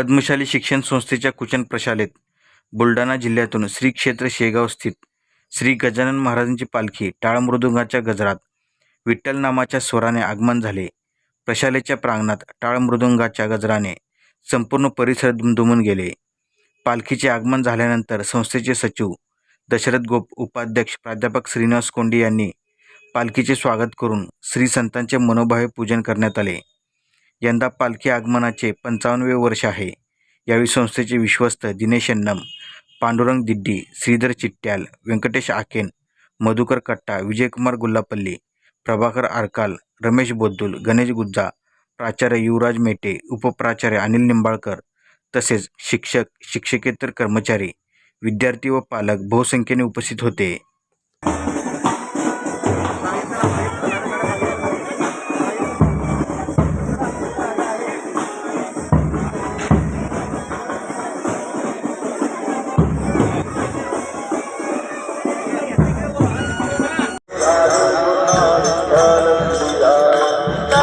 पद्मशाली शिक्षण संस्थेच्या कुचन प्रशालेत बुलढाणा जिल्ह्यातून श्री क्षेत्र शेगाव स्थित श्री गजानन महाराजांची पालखी टाळमृदुंगाच्या गजरात विठ्ठल नामाच्या स्वराने आगमन झाले. प्रशालेच्या प्रांगणात टाळमृदुंगाच्या गजराने संपूर्ण परिसर दुमदुमून गेले. पालखीचे आगमन झाल्यानंतर संस्थेचे सचिव दशरथ गोप उपाध्यक्ष प्राध्यापक श्रीनिवास कोंडी यांनी पालखीचे स्वागत करून श्री संतांचे मनोभावे पूजन करण्यात आले. यंदा पालखी आगमनाचे पंचावन्नवे वर्ष आहे. यावेळी संस्थेचे विश्वस्त दिनेश यन्नम पांडुरंग दिड्डी श्रीधर चिट्ट्याल व्यंकटेश आकेन मधुकर कट्टा विजयकुमार गुल्लापल्ली प्रभाकर आरकाल रमेश बोद्दुल गणेश गुज्जा प्राचार्य युवराज मेटे उपप्राचार्य अनिल निंबाळकर तसेच शिक्षक शिक्षकेतर कर्मचारी विद्यार्थी व पालक बहुसंख्येने उपस्थित होते.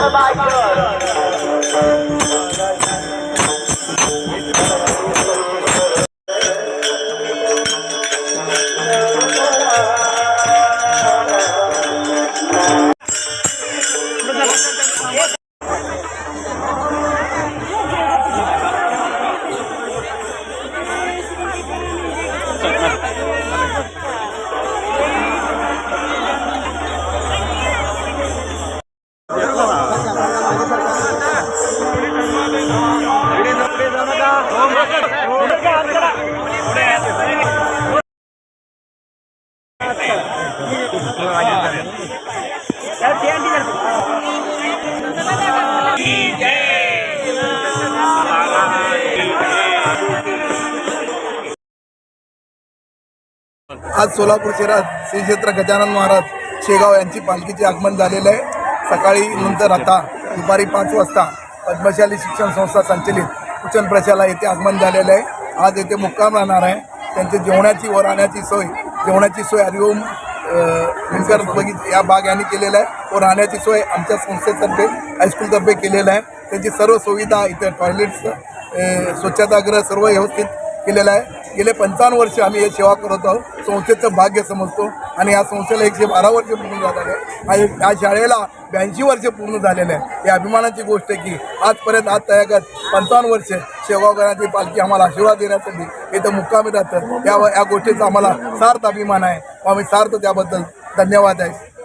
Jamaicana. आज सोलापूर शहरात श्री क्षेत्र गजानन महाराज शेगाव यांची पालखीचे आगमन झालेलं आहे. सकाळी नंतर आता दुपारी पाच वाजता पद्मशाली शिक्षण संस्था संचलित. कुचन प्रशाला येथे आगमन झालेलं आहे. आज येथे मुक्काम राहणार आहे. त्यांची जेवणाची व राहण्याची सोय जेवणाची सोय हरिओम अ, विणकर बगीच या बाग यांनी केलेलं आहे. व राहण्याची सोय आमच्या संस्थेतर्फे हायस्कूलतर्फे केलेलं आहे. त्यांची सर्व सुविधा इथे टॉयलेट्स स्वच्छतागृह सर्व व्यवस्थित केलेलं आहे. गेले पंचावन्न वर्ष आम्ही हे सेवा करत आहोत. संस्थेचं भाग्य समजतो. आणि या संस्थेला एकशे बारा वर्ष पूर्ण झालेले आहे आणि या शाळेला ब्याऐंशी वर्ष पूर्ण झालेले आहे ही अभिमानाची गोष्ट आहे की आजपर्यंत आज तयागत पंचावन्न वर्ष शेगावकरांची पालखी आम्हाला आशीर्वाद देण्यासाठी इथं मुक्कामी राहतं या या गोष्टीचा आम्हाला सार्थ अभिमान आहे. आम्ही सार्थ त्याबद्दल धन्यवाद आहे.